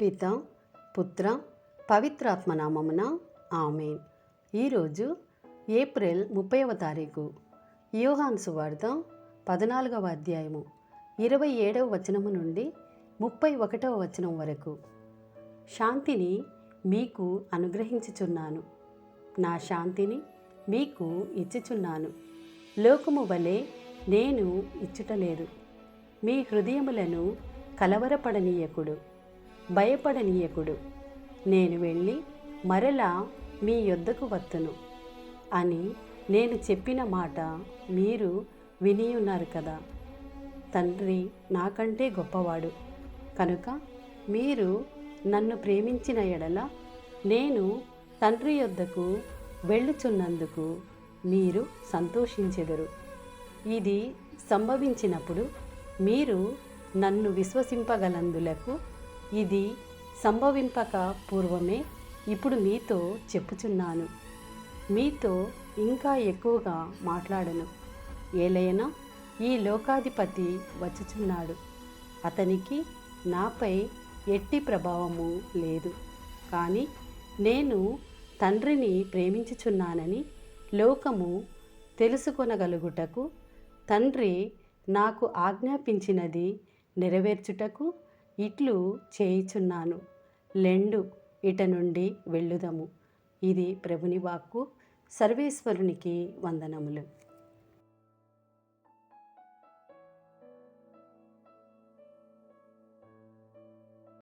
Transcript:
పిత పుత్ర పవిత్రాత్మనామమున ఆమెన్. ఈరోజు ఏప్రిల్ ముప్పైవ తారీఖు యోహాన్ సువార్త పద్నాలుగవ అధ్యాయము ఇరవై ఏడవ వచనము నుండి ముప్పై ఒకటవ వచనం వరకు. శాంతిని మీకు అనుగ్రహించుచున్నాను. నా శాంతిని మీకు ఇచ్చుచున్నాను. లోకము వలె నేను ఇచ్చుటలేదు. మీ హృదయములను కలవరపడనీయకుడు. భయపడనీయకుడు. నేను వెళ్ళి మరలా మీ యొద్దకు వత్తును అని నేను చెప్పిన మాట మీరు విని ఉన్నారు కదా. తండ్రి నాకంటే గొప్పవాడు. కనుక మీరు నన్ను ప్రేమించిన ఎడల నేను తండ్రి యొద్దకు వెళ్ళుచున్నందుకు మీరు సంతోషించెదరు. ఇది సంభవించినప్పుడు మీరు నన్ను విశ్వసింపగలందులకు ఇది సంభవింపక పూర్వమే ఇప్పుడు మీతో చెప్పుచున్నాను. మీతో ఇంకా ఎక్కువగా మాట్లాడను. ఏలైనా ఈ లోకాధిపతి వచ్చుచున్నాడు. అతనికి నాపై ఎట్టి ప్రభావము లేదు. కానీ నేను తండ్రిని ప్రేమించుచున్నానని లోకము తెలుసుకొనగలుగుటకు తండ్రి నాకు ఆజ్ఞాపించినది నెరవేర్చుటకు ఇట్లు చేయుచున్నాను. లెండు ఇట నుండి వెళ్ళుదము. ఇది ప్రభుని వాక్కు. సర్వేశ్వరునికి వందనములు.